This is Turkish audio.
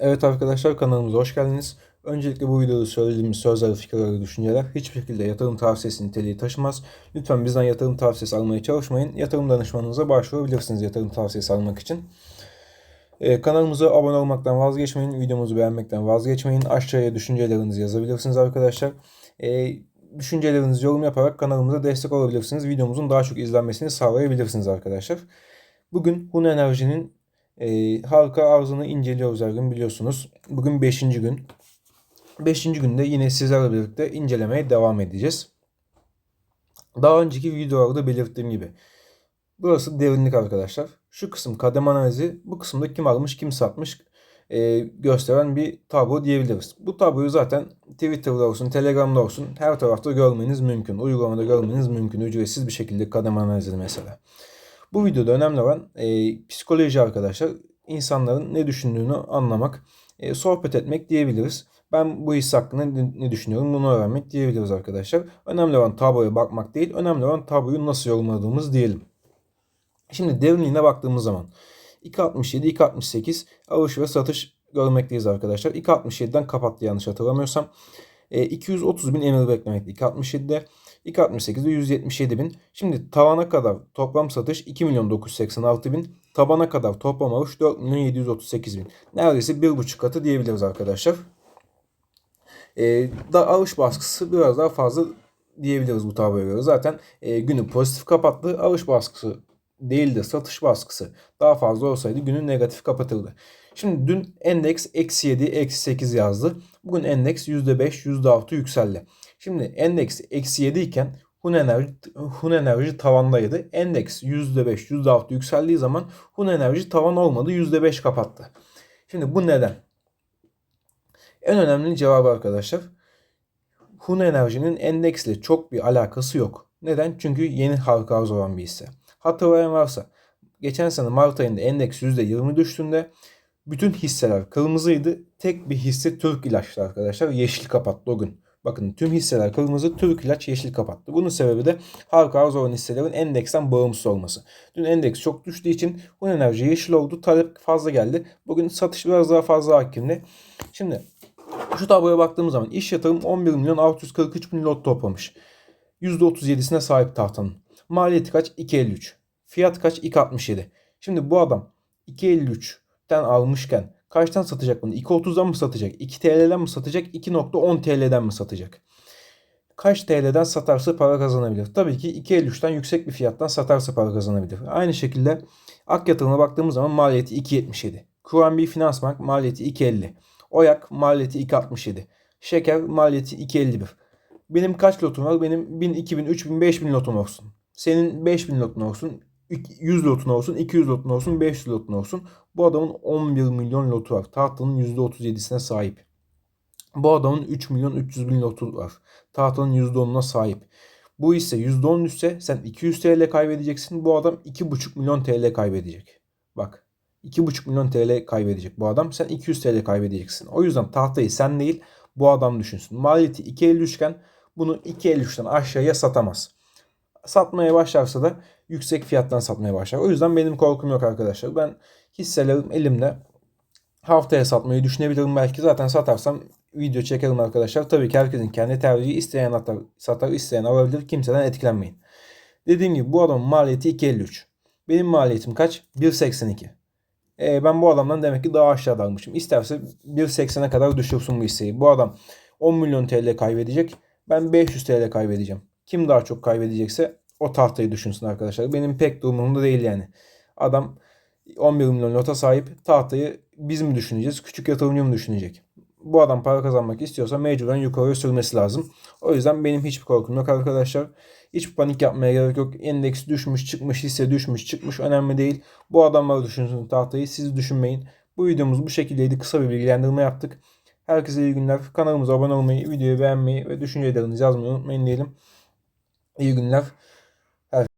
Evet arkadaşlar kanalımıza hoş geldiniz. Öncelikle bu videoda söylediğimiz sözler, fikirler ve düşünceler hiçbir şekilde yatırım tavsiyesi niteliği taşımaz. Lütfen bizden yatırım tavsiyesi almaya çalışmayın. Yatırım danışmanınıza başvurabilirsiniz yatırım tavsiyesi almak için. Ee, kanalımıza abone olmaktan vazgeçmeyin. Videomuzu beğenmekten vazgeçmeyin. Aşağıya düşüncelerinizi yazabilirsiniz arkadaşlar. Ee, düşüncelerinizi yorum yaparak kanalımıza destek olabilirsiniz. Videomuzun daha çok izlenmesini sağlayabilirsiniz arkadaşlar. Bugün Hun Enerji'nin e, halka arzını inceliyoruz her gün biliyorsunuz. Bugün 5. gün. 5. günde yine sizlerle birlikte incelemeye devam edeceğiz. Daha önceki videolarda belirttiğim gibi. Burası derinlik arkadaşlar. Şu kısım kademe analizi. Bu kısımda kim almış kim satmış e, gösteren bir tablo diyebiliriz. Bu tabloyu zaten Twitter'da olsun, Telegram'da olsun her tarafta görmeniz mümkün. Uygulamada görmeniz mümkün. Ücretsiz bir şekilde kademe analizi mesela. Bu videoda önemli olan e, psikoloji arkadaşlar. İnsanların ne düşündüğünü anlamak, e, sohbet etmek diyebiliriz. Ben bu his hakkında ne, düşünüyorum bunu öğrenmek diyebiliriz arkadaşlar. Önemli olan tabloya bakmak değil, önemli olan tabloyu nasıl yorumladığımız diyelim. Şimdi derinliğine baktığımız zaman 2.67, 2.68 alış ve satış görmekteyiz arkadaşlar. 2.67'den kapattı yanlış hatırlamıyorsam. E, 230 bin emir beklemekte 2.67'de. 2.68'de 177 bin. Şimdi tavana kadar toplam satış 2 milyon 986 bin. Tabana kadar toplam alış 4 milyon 738 bin. Neredeyse 1,5 katı diyebiliriz arkadaşlar. E, da alış baskısı biraz daha fazla diyebiliriz bu tabloya göre. Zaten e, günü pozitif kapattı. Alış baskısı değil de satış baskısı daha fazla olsaydı günün negatif kapatıldı. Şimdi dün endeks eksi 7, eksi 8 yazdı. Bugün endeks %5, %6 yükseldi. Şimdi endeks eksi 7 iken Hun Enerji, Hun Enerji tavandaydı. Endeks %5, %6 yükseldiği zaman Hun Enerji tavan olmadı. %5 kapattı. Şimdi bu neden? En önemli cevabı arkadaşlar. Hun Enerji'nin endeksle çok bir alakası yok. Neden? Çünkü yeni halka arz olan bir hisse. Hatırlayan varsa geçen sene Mart ayında endeks %20 düştüğünde bütün hisseler kırmızıydı. Tek bir hisse Türk ilaçtı arkadaşlar. Yeşil kapattı o gün. Bakın tüm hisseler kırmızı, Türk ilaç yeşil kapattı. Bunun sebebi de halka arz olan hisselerin endeksten bağımsız olması. Dün endeks çok düştüğü için bu enerji yeşil oldu. Talep fazla geldi. Bugün satış biraz daha fazla hakimdi. Şimdi şu tabloya baktığımız zaman iş yatırım 11 milyon 643 bin lot toplamış. %37'sine sahip tahtanın. Maliyeti kaç? 2.53. Fiyat kaç? 2.67. Şimdi bu adam 2.53'ten almışken kaçtan satacak bunu? 2.30'dan mı satacak? 2 TL'den mi satacak? 2.10 TL'den mi satacak? Kaç TL'den satarsa para kazanabilir? Tabii ki 2.53'ten yüksek bir fiyattan satarsa para kazanabilir. Aynı şekilde Ak baktığımız zaman maliyeti 2.77. QNB Finansbank maliyeti 2.50. Oyak maliyeti 2.67. Şeker maliyeti 2.51. Benim kaç lotum var? Benim 1000, 2000, 3000, 5000 lotum olsun. Senin 5000 lotun olsun. 100 lotun olsun, 200 lotun olsun, 500 lotun olsun. Bu adamın 11 milyon lotu var. Tahtanın %37'sine sahip. Bu adamın 3 milyon 300 bin lotu var. Tahtanın %10'una sahip. Bu ise %10 düşse sen 200 TL kaybedeceksin. Bu adam 2,5 milyon TL kaybedecek. Bak 2,5 milyon TL kaybedecek bu adam. Sen 200 TL kaybedeceksin. O yüzden tahtayı sen değil bu adam düşünsün. Maliyeti 2.53 iken bunu 2.53'ten aşağıya satamaz. Satmaya başlarsa da yüksek fiyattan satmaya başlar. O yüzden benim korkum yok arkadaşlar. Ben hisselerim elimde. Haftaya satmayı düşünebilirim belki. Zaten satarsam video çekerim arkadaşlar. Tabii ki herkesin kendi tercihi. isteyen atar, satar, isteyen alabilir. Kimseden etkilenmeyin. Dediğim gibi bu adamın maliyeti 2.53. Benim maliyetim kaç? 1.82. E, ben bu adamdan demek ki daha aşağıda almışım. İsterse 1.80'e kadar düşürsün bu hisseyi. Bu adam 10 milyon TL kaybedecek. Ben 500 TL kaybedeceğim. Kim daha çok kaybedecekse o tahtayı düşünsün arkadaşlar. Benim pek durumumda değil yani. Adam 11 milyon lota sahip tahtayı biz mi düşüneceğiz? Küçük yatırımcı mı düşünecek? Bu adam para kazanmak istiyorsa mecburen yukarıya sürmesi lazım. O yüzden benim hiçbir korkum yok arkadaşlar. Hiç panik yapmaya gerek yok. Endeks düşmüş çıkmış hisse düşmüş çıkmış önemli değil. Bu adamlar düşünsün tahtayı siz düşünmeyin. Bu videomuz bu şekildeydi. Kısa bir bilgilendirme yaptık. Herkese iyi günler. Kanalımıza abone olmayı, videoyu beğenmeyi ve düşüncelerinizi yazmayı unutmayın diyelim. İyi günler.